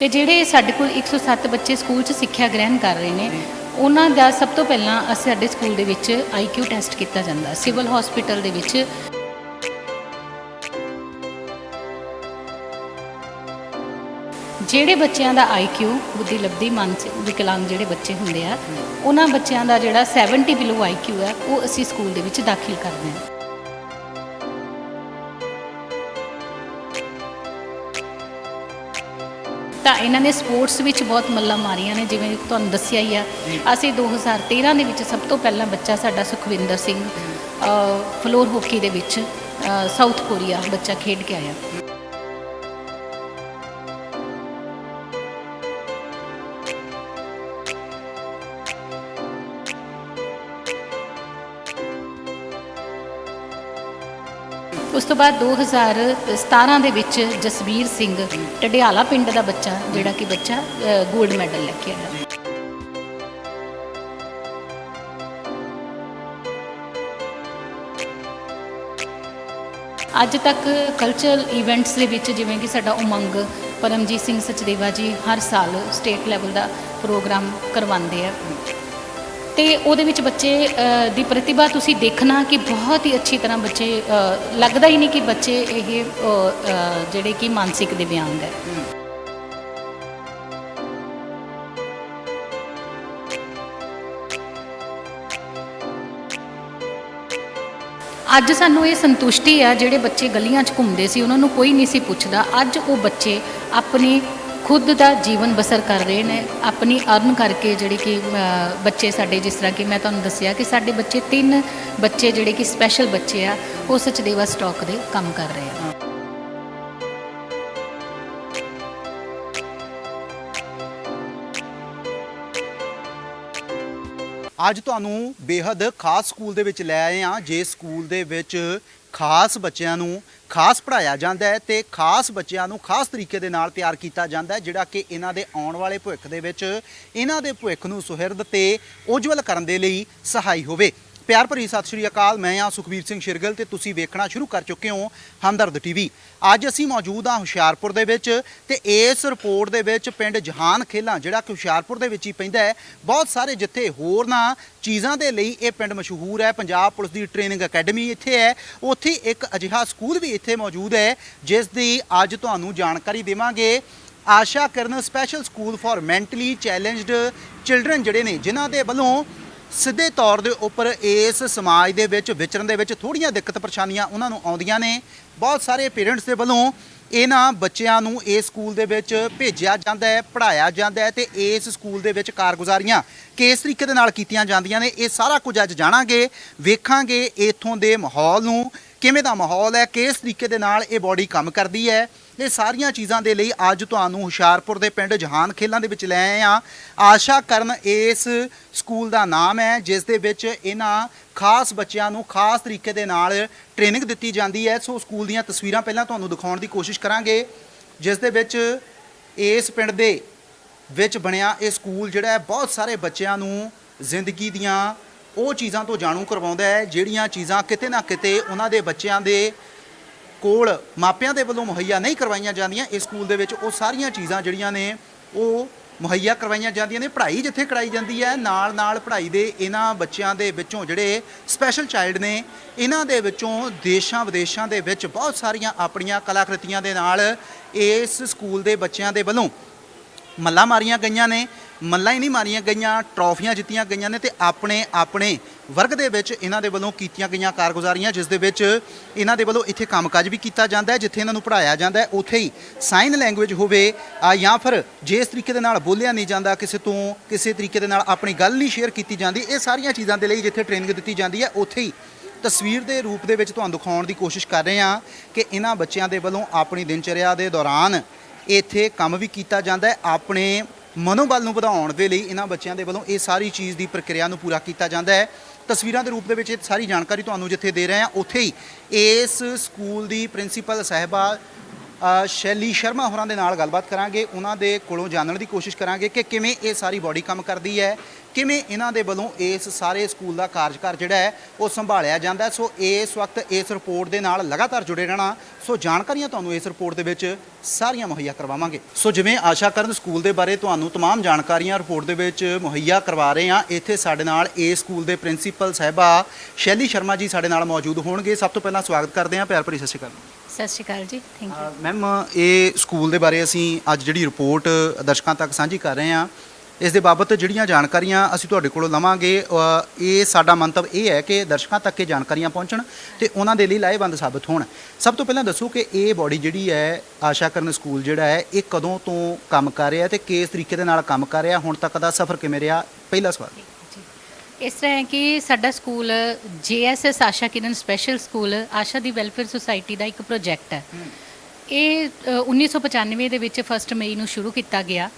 ਤੇ ਜਿਹੜੇ ਸਾਡੇ ਕੋਲ 107 ਬੱਚੇ ਸਕੂਲ 'ਚ ਸਿੱਖਿਆ ਗ੍ਰਹਿਣ ਕਰ ਰਹੇ ਨੇ, ਉਹਨਾਂ ਦਾ ਸਭ ਤੋਂ ਪਹਿਲਾਂ ਅਸੀਂ ਸਾਡੇ ਸਕੂਲ ਦੇ ਵਿੱਚ ਆਈਕਿਊ ਟੈਸਟ ਕੀਤਾ ਜਾਂਦਾ, ਸਿਵਲ ਹਸਪੀਟਲ ਦੇ ਵਿੱਚ। ਜਿਹੜੇ ਬੱਚਿਆਂ ਦਾ ਆਈਕਿਊ ਬੁੱਧੀ ਲਬਧੀ ਮਾਨਸਿਕ ਵਿਕਲਾਂਗ ਜਿਹੜੇ ਬੱਚੇ ਹੁੰਦੇ ਆ, ਉਹਨਾਂ ਬੱਚਿਆਂ ਦਾ ਜਿਹੜਾ 70 ਬਿਲੋ ਆਈਕਿਊ ਹੈ ਉਹ ਅਸੀਂ ਸਕੂਲ ਦੇ ਵਿੱਚ ਦਾਖਲ ਕਰਦੇ ਹਾਂ। ਤਾਂ ਇਹਨਾਂ ਨੇ ਸਪੋਰਟਸ ਵਿੱਚ ਬਹੁਤ ਮੱਲਾਂ ਮਾਰੀਆਂ ਨੇ ਜਿਵੇਂ ਤੁਹਾਨੂੰ ਦੱਸਿਆ ਹੀ ਆ। ਅਸੀਂ 2013 ਦੇ ਵਿੱਚ ਸਭ ਤੋਂ ਪਹਿਲਾਂ ਬੱਚਾ ਸਾਡਾ ਸੁਖਵਿੰਦਰ ਸਿੰਘ ਫਲੋਰ ਹਾਕੀ ਦੇ ਵਿੱਚ ਸਾਊਥ ਕੋਰੀਆ ਬੱਚਾ ਖੇਡ ਕੇ ਆਇਆ। ਉਸ ਤੋਂ ਬਾਅਦ 2017 ਦੇ ਵਿੱਚ ਜਸਵੀਰ ਸਿੰਘ ਟਡਿਆਲਾ ਪਿੰਡ ਦਾ ਬੱਚਾ, ਜਿਹੜਾ ਕਿ ਬੱਚਾ 골ਡ ਮੈਡਲ ਲੈ ਕੇ ਆਇਆ। ਅੱਜ ਤੱਕ ਕਲਚਰਲ ਇਵੈਂਟਸ ਦੇ ਵਿੱਚ ਜਿਵੇਂ ਕਿ ਸਾਡਾ ਉਮੰਗ, ਪਰਮਜੀਤ ਸਿੰਘ ਸਚਦੇਵਾ ਜੀ ਹਰ ਸਾਲ ਸਟੇਟ ਲੈਵਲ ਦਾ ਪ੍ਰੋਗਰਾਮ ਕਰਵਾਉਂਦੇ ਆ। ਤੇ ਉਹਦੇ ਵਿੱਚ ਬੱਚੇ ਅ, ਦੀ ਪ੍ਰਤਿਭਾ ਤੁਸੀਂ ਦੇਖਣਾ ਕਿ ਬਹੁਤ ਹੀ ਅੱਛੀ ਤਰ੍ਹਾਂ ਬੱਚੇ ਅ, ਲੱਗਦਾ ਹੀ ਨਹੀਂ ਕਿ ਬੱਚੇ ਇਹ ਅ, ਅ, ਜਿਹੜੇ ਕਿ ਮਾਨਸਿਕ ਦਿਵਿਆਂਗ ਹੈ। ਅੱਜ ਸਾਨੂੰ ਇਹ ਸੰਤੁਸ਼ਟੀ ਆ ਜਿਹੜੇ ਬੱਚੇ ਗਲੀਆਂ 'ਚ ਘੁੰਮਦੇ ਸੀ ਉਹਨਾਂ ਨੂੰ ਕੋਈ ਨਹੀਂ ਸੀ ਪੁੱਛਦਾ। ਅੱਜ ਉਹ ਬੱਚੇ ਆਪਣੇ ਖੁਦ ਦਾ ਜੀਵਨ ਬਸਰ ਕਰ ਰਹੇ ਨੇ, ਆਪਣੀ ਅਰਨ ਕਰਕੇ ਜਿਹੜੇ ਕਿ ਬੱਚੇ ਸਾਡੇ, ਜਿਸ ਤਰ੍ਹਾਂ ਕਿ ਮੈਂ ਤੁਹਾਨੂੰ ਦੱਸਿਆ ਕਿ ਸਾਡੇ ਬੱਚੇ ਤਿੰਨ ਬੱਚੇ ਜਿਹੜੇ ਕਿ ਸਪੈਸ਼ਲ ਬੱਚੇ ਆ, ਉਹ ਸਚਦੇਵਾ ਸਟਾਕ ਦੇ ਕੰਮ ਕਰ ਰਹੇ ਆ ਅੱਜ ਤੁਹਾਨੂੰ ਬੇਹੱਦ ਖਾਸ ਸਕੂਲ ਦੇ ਵਿੱਚ ਲੈ ਆਏ ਹਾਂ, ਜੇ ਸਕੂਲ ਦੇ ਵਿੱਚ ਖਾਸ ਬੱਚਿਆਂ ਨੂੰ ਖਾਸ ਪੜਾਇਆ ਜਾਂਦਾ ਹੈ ਤੇ ਖਾਸ ਬੱਚਿਆਂ ਨੂੰ ਖਾਸ ਤਰੀਕੇ ਦੇ ਨਾਲ ਤਿਆਰ ਕੀਤਾ ਜਾਂਦਾ ਹੈ, ਜਿਹੜਾ ਕਿ ਇਹਨਾਂ ਦੇ ਆਉਣ ਵਾਲੇ ਭਵਿੱਖ ਦੇ ਵਿੱਚ ਇਹਨਾਂ ਦੇ ਭਵਿੱਖ ਨੂੰ ਸੁਹਿਰਦ ਤੇ ਉਜਵਲ ਕਰਨ ਦੇ ਲਈ ਸਹਾਈ ਹੋਵੇ। ਪਿਆਰ ਭਰੀ ਸਤਿ ਸ਼੍ਰੀ ਅਕਾਲ, ਮੈਂ ਆ ਸੁਖਬੀਰ ਸਿੰਘ ਸ਼ਿਰਗਲ ਤੇ ਤੁਸੀਂ ਵੇਖਣਾ ਸ਼ੁਰੂ ਕਰ ਚੁੱਕੇ ਹੋ ਹਮਦਰਦ ਟੀਵੀ। ਅੱਜ ਅਸੀਂ ਮੌਜੂਦ ਹਾਂ ਹੁਸ਼ਿਆਰਪੁਰ ਦੇ ਵਿੱਚ ਤੇ ਇਸ ਰਿਪੋਰਟ ਦੇ ਵਿੱਚ ਪਿੰਡ ਜਹਾਨ ਖੇਲਾਂ, ਜਿਹੜਾ ਕਿ ਹੁਸ਼ਿਆਰਪੁਰ ਦੇ ਵਿੱਚ ਹੀ ਪੈਂਦਾ ਹੈ, ਬਹੁਤ ਸਾਰੇ ਜਿੱਥੇ ਹੋਰ ਨਾ ਚੀਜ਼ਾਂ ਦੇ ਲਈ ਇਹ ਪਿੰਡ ਮਸ਼ਹੂਰ ਹੈ। ਪੰਜਾਬ ਪੁਲਿਸ ਦੀ ਟ੍ਰੇਨਿੰਗ ਅਕੈਡਮੀ ਇੱਥੇ ਹੈ, ਉੱਥੇ ਇੱਕ ਅਜਿਹਾ ਸਕੂਲ ਵੀ ਇੱਥੇ ਮੌਜੂਦ ਹੈ, ਜਿਸ ਦੀ ਅੱਜ ਤੁਹਾਨੂੰ ਜਾਣਕਾਰੀ ਦੇਵਾਂਗੇ। Asha Kiran special school for mentally challenged children ਜਿਹੜੇ ਨੇ, ਜਿਨ੍ਹਾਂ ਦੇ ਵੱਲੋਂ ਸਿੱਧੇ ਤੌਰ ਦੇ ਉੱਪਰ ਇਸ ਸਮਾਜ ਦੇ ਵਿੱਚ ਵਿਚਰਨ ਦੇ ਵਿੱਚ ਥੋੜੀਆਂ ਦਿੱਕਤ ਪਰੇਸ਼ਾਨੀਆਂ ਉਹਨਾਂ ਨੂੰ ਆਉਂਦੀਆਂ ਨੇ। ਬਹੁਤ ਸਾਰੇ ਪੇਰੈਂਟਸ ਦੇ ਵੱਲੋਂ ਇਹਨਾਂ ਬੱਚਿਆਂ ਨੂੰ ਇਸ ਸਕੂਲ ਦੇ ਵਿੱਚ ਭੇਜਿਆ ਜਾਂਦਾ ਹੈ, ਪੜ੍ਹਾਇਆ ਜਾਂਦਾ ਹੈ ਤੇ ਇਸ ਸਕੂਲ ਦੇ ਵਿੱਚ ਕਾਰਗੁਜ਼ਾਰੀਆਂ ਕਿਸ ਤਰੀਕੇ ਦੇ ਨਾਲ ਕੀਤੀਆਂ ਜਾਂਦੀਆਂ ਨੇ, ਇਹ ਸਾਰਾ ਕੁਝ ਅੱਜ ਜਾਣਾਂਗੇ, ਵੇਖਾਂਗੇ ਇਥੋਂ ਦੇ ਮਾਹੌਲ ਨੂੰ, ਕਿਵੇਂ ਦਾ ਮਾਹੌਲ ਹੈ, ਕਿਸ ਤਰੀਕੇ ਦੇ ਨਾਲ ਇਹ ਬਾਡੀ ਕੰਮ ਕਰਦੀ ਹੈ। ਇਹ ਸਾਰੀਆਂ ਚੀਜ਼ਾਂ ਦੇ ਲਈ ਅੱਜ ਤੁਹਾਨੂੰ ਹੁਸ਼ਿਆਰਪੁਰ ਦੇ ਪਿੰਡ ਜਹਾਨ ਖੇਲਾਂ ਦੇ ਵਿੱਚ ਲੈ ਆਏ ਆ ਆਸ਼ਾ ਕਰਨ ਇਸ ਸਕੂਲ ਦਾ ਨਾਮ ਹੈ, ਜਿਸ ਦੇ ਵਿੱਚ ਇਹਨਾਂ ਖਾਸ ਬੱਚਿਆਂ ਨੂੰ ਖਾਸ ਤਰੀਕੇ ਦੇ ਨਾਲ ਟ੍ਰੇਨਿੰਗ ਦਿੱਤੀ ਜਾਂਦੀ ਹੈ। ਸੋ ਸਕੂਲ ਦੀਆਂ ਤਸਵੀਰਾਂ ਪਹਿਲਾਂ ਤੁਹਾਨੂੰ ਦਿਖਾਉਣ ਦੀ ਕੋਸ਼ਿਸ਼ ਕਰਾਂਗੇ, ਜਿਸ ਦੇ ਵਿੱਚ ਇਸ ਪਿੰਡ ਦੇ ਵਿੱਚ ਬਣਿਆ ਇਹ ਸਕੂਲ ਜਿਹੜਾ ਹੈ, ਬਹੁਤ ਸਾਰੇ ਬੱਚਿਆਂ ਨੂੰ ਜ਼ਿੰਦਗੀ ਦੀਆਂ ਉਹ ਚੀਜ਼ਾਂ ਤੋਂ ਜਾਣੂ ਕਰਵਾਉਂਦਾ ਹੈ, ਜਿਹੜੀਆਂ ਚੀਜ਼ਾਂ ਕਿਤੇ ਨਾ ਕਿਤੇ ਉਹਨਾਂ ਦੇ ਬੱਚਿਆਂ ਦੇ ਕੋਲ ਮਾਪਿਆਂ ਦੇ ਵੱਲੋਂ ਮੁਹੱਈਆ ਨਹੀਂ ਕਰਵਾਈਆਂ ਜਾਂਦੀਆਂ ਇਸ ਸਕੂਲ ਦੇ ਵਿੱਚ, ਉਹ ਸਾਰੀਆਂ ਚੀਜ਼ਾਂ ਜਿਹੜੀਆਂ ਨੇ, ਉਹ ਮੁਹੱਈਆ ਕਰਵਾਈਆਂ ਜਾਂਦੀਆਂ ਨੇ। ਪੜ੍ਹਾਈ ਜਿੱਥੇ ਕਰਾਈ ਜਾਂਦੀ ਹੈ ਨਾਲ ਨਾਲ ਪੜ੍ਹਾਈ ਦੇ ਇਹਨਾਂ ਬੱਚਿਆਂ ਦੇ ਵਿੱਚੋਂ ਜਿਹੜੇ ਸਪੈਸ਼ਲ ਚਾਈਲਡ ਨੇ, ਇਹਨਾਂ ਦੇ ਵਿੱਚੋਂ ਦੇਸ਼ਾਂ ਵਿਦੇਸ਼ਾਂ ਦੇ ਵਿੱਚ ਬਹੁਤ ਸਾਰੀਆਂ ਆਪਣੀਆਂ ਕਲਾਕ੍ਰਿਤੀਆਂ ਦੇ ਨਾਲ ਇਸ ਸਕੂਲ ਦੇ ਬੱਚਿਆਂ ਦੇ ਵੱਲੋਂ ਮੱਲਾਂ ਮਾਰੀਆਂ ਗਈਆਂ ਨੇ। ਮੱਲਾਂ ਹੀ ਨਹੀਂ ਮਾਰੀਆਂ ਗਈਆਂ, ਟਰੋਫੀਆਂ ਜਿੱਤੀਆਂ ਗਈਆਂ ਨੇ ਤੇ ਆਪਣੇ ਆਪਣੇ ਵਰਗ ਦੇ ਵਿੱਚ ਇਹਨਾਂ ਦੇ ਵੱਲੋਂ ਕੀਤੀਆਂ ਗਈਆਂ ਕਾਰਗੁਜ਼ਾਰੀਆਂ, ਜਿਸ ਦੇ ਵਿੱਚ ਇਹਨਾਂ ਦੇ ਵੱਲੋਂ ਇੱਥੇ ਕੰਮਕਾਜ ਵੀ ਕੀਤਾ ਜਾਂਦਾ ਹੈ, ਜਿੱਥੇ ਇਹਨਾਂ ਨੂੰ ਪੜ੍ਹਾਇਆ ਜਾਂਦਾ ਹੈ, ਉੱਥੇ ਹੀ ਸਾਈਨ ਲੈਂਗੁਏਜ ਹੋਵੇ ਜਾਂ ਫਿਰ ਜੇ ਇਸ ਤਰੀਕੇ ਦੇ ਨਾਲ ਬੋਲਿਆ ਨਹੀਂ ਜਾਂਦਾ, ਕਿਸੇ ਤੋਂ ਕਿਸੇ ਤਰੀਕੇ ਦੇ ਨਾਲ ਆਪਣੀ ਗੱਲ ਨਹੀਂ ਸ਼ੇਅਰ ਕੀਤੀ ਜਾਂਦੀ, ਇਹ ਸਾਰੀਆਂ ਚੀਜ਼ਾਂ ਦੇ ਲਈ ਜਿੱਥੇ ਟ੍ਰੇਨਿੰਗ ਦਿੱਤੀ ਜਾਂਦੀ ਹੈ, ਉੱਥੇ ਹੀ ਤਸਵੀਰ ਦੇ ਰੂਪ ਦੇ ਵਿੱਚ ਤੁਹਾਨੂੰ ਦਿਖਾਉਣ ਦੀ ਕੋਸ਼ਿਸ਼ ਕਰ ਰਹੇ ਹਾਂ ਕਿ ਇਹਨਾਂ ਬੱਚਿਆਂ ਦੇ ਵੱਲੋਂ ਆਪਣੀ ਦਿਨਚਰਿਆ ਦੇ ਦੌਰਾਨ ਇੱਥੇ ਕੰਮ ਵੀ ਕੀਤਾ ਜਾਂਦਾ ਹੈ, ਆਪਣੇ ਮਨੋਬਲ ਨੂੰ ਵਧਾਉਣ ਦੇ ਲਈ ਇਹਨਾਂ ਬੱਚਿਆਂ ਦੇ ਵੱਲੋਂ ਇਹ ਸਾਰੀ ਚੀਜ਼ ਦੀ ਪ੍ਰਕਿਰਿਆ ਨੂੰ ਪੂਰਾ ਕੀਤਾ ਜਾਂਦਾ ਹੈ। ਤਸਵੀਰਾਂ ਦੇ ਰੂਪ ਦੇ ਵਿੱਚ ਇਹ ਸਾਰੀ ਜਾਣਕਾਰੀ ਤੁਹਾਨੂੰ ਜਿੱਥੇ ਦੇ ਰਹੇ ਹਾਂ, ਉੱਥੇ ਹੀ ਇਸ ਸਕੂਲ ਦੀ ਪ੍ਰਿੰਸੀਪਲ ਸਾਹਿਬਾ ਸ਼ੈਲੀ ਸ਼ਰਮਾ ਹੋਰਾਂ ਦੇ ਨਾਲ ਗੱਲਬਾਤ ਕਰਾਂਗੇ ਉਹਨਾਂ ਦੇ ਕੋਲੋਂ ਜਾਣਨ ਦੀ ਕੋਸ਼ਿਸ਼ ਕਰਾਂਗੇ ਕਿ ਕਿਵੇਂ ਇਹ ਸਾਰੀ ਬਾਡੀ ਕੰਮ ਕਰਦੀ ਹੈ ਕਿਵੇਂ ਇਹਨਾਂ ਦੇ ਵੱਲੋਂ ਇਸ ਸਾਰੇ ਸਕੂਲ ਦਾ ਕਾਰਜਕਾਰ ਜਿਹੜਾ ਹੈ ਉਹ ਸੰਭਾਲਿਆ ਜਾਂਦਾ ਹੈ। ਸੋ ਇਸ ਵਕਤ ਇਸ ਰਿਪੋਰਟ ਦੇ ਨਾਲ ਲਗਾਤਾਰ ਜੁੜੇ ਰਹਿਣਾ ਸੋ ਜਾਣਕਾਰੀਆਂ ਤੁਹਾਨੂੰ ਇਸ ਰਿਪੋਰਟ ਦੇ ਵਿੱਚ ਸਾਰੀਆਂ ਮੁਹੱਈਆ ਕਰਵਾਵਾਂਗੇ ਸੋ ਜਿਵੇਂ ਆਸ਼ਾ ਕਰਨ ਸਕੂਲ ਦੇ ਬਾਰੇ ਤੁਹਾਨੂੰ तमाम ਜਾਣਕਾਰੀਆਂ ਰਿਪੋਰਟ ਦੇ ਵਿੱਚ ਮੁਹੱਈਆ ਕਰਵਾ ਰਹੇ ਹਾਂ ਇੱਥੇ ਸਾਡੇ ਨਾਲ ਇਸ ਸਕੂਲ ਦੇ ਪ੍ਰਿੰਸੀਪਲ ਸਾਹਿਬਾ ਸ਼ੈਲੀ ਸ਼ਰਮਾ ਜੀ ਸਾਡੇ ਨਾਲ ਮੌਜੂਦ ਹੋਣਗੇ ਸਭ ਤੋਂ ਪਹਿਲਾਂ ਸਵਾਗਤ ਕਰਦੇ ਹਾਂ ਪਿਆਰ ਭਰੀ ਸਤਿ ਸ਼੍ਰੀ ਅਕਾਲ ਸਤਿ ਸ਼੍ਰੀ ਅਕਾਲ ਜੀ ਥੈਂਕ ਯੂ ਮੈਮ ਇਹ ਸਕੂਲ ਦੇ ਬਾਰੇ ਅਸੀਂ ਅੱਜ ਜਿਹੜੀ ਰਿਪੋਰਟ ਦਰਸ਼ਕਾਂ ਤੱਕ ਸਾਂਝੀ ਕਰ ਰਹੇ ਹਾਂ। ਇਸ ਦੇ ਬਾਬਤ ਜਿਹੜੀਆਂ ਜਾਣਕਾਰੀਆਂ ਅਸੀਂ ਤੁਹਾਡੇ ਕੋਲੋਂ ਲਵਾਂਗੇ ਇਹ ਸਾਡਾ ਮੰਤਵ ਇਹ ਹੈ ਕਿ ਦਰਸ਼ਕਾਂ ਤੱਕ ਇਹ ਜਾਣਕਾਰੀਆਂ ਪਹੁੰਚਣ ਤੇ ਉਹਨਾਂ ਦੇ ਲਈ ਲਾਹੇਵੰਦ ਸਾਬਤ ਹੋਣ। ਸਭ ਤੋਂ ਪਹਿਲਾਂ ਦੱਸੋ ਕਿ ਇਹ ਬਾਡੀ ਜਿਹੜੀ ਹੈ ਆਸ਼ਾ ਕਰਨ ਸਕੂਲ ਜਿਹੜਾ ਹੈ, ਇਹ ਕਦੋਂ ਤੋਂ ਕੰਮ ਕਰ ਰਿਹਾ ਤੇ ਕਿਸ ਤਰੀਕੇ ਦੇ ਨਾਲ ਕੰਮ ਕਰ ਰਿਹਾ, ਹੁਣ ਤੱਕ ਦਾ ਸਫ਼ਰ ਕਿਵੇਂ ਰਿਹਾ? ਪਹਿਲਾ ਸਵਾਲ। ਇਸ ਤਰ੍ਹਾਂ ਹੈ ਕਿ ਸਾਡਾ school GSS Asha Kiran special school Asha ਦੀ ਵੈਲਫੇਅਰ ਸੁਸਾਇਟੀ ਦਾ ਇੱਕ ਪ੍ਰੋਜੈਕਟ ਹੈ। ਇਹ ਅ, 1995 ਦੇ ਵਿੱਚ 1 ਮਈ ਨੂੰ ਸ਼ੁਰੂ ਕੀਤਾ ਗਿਆ।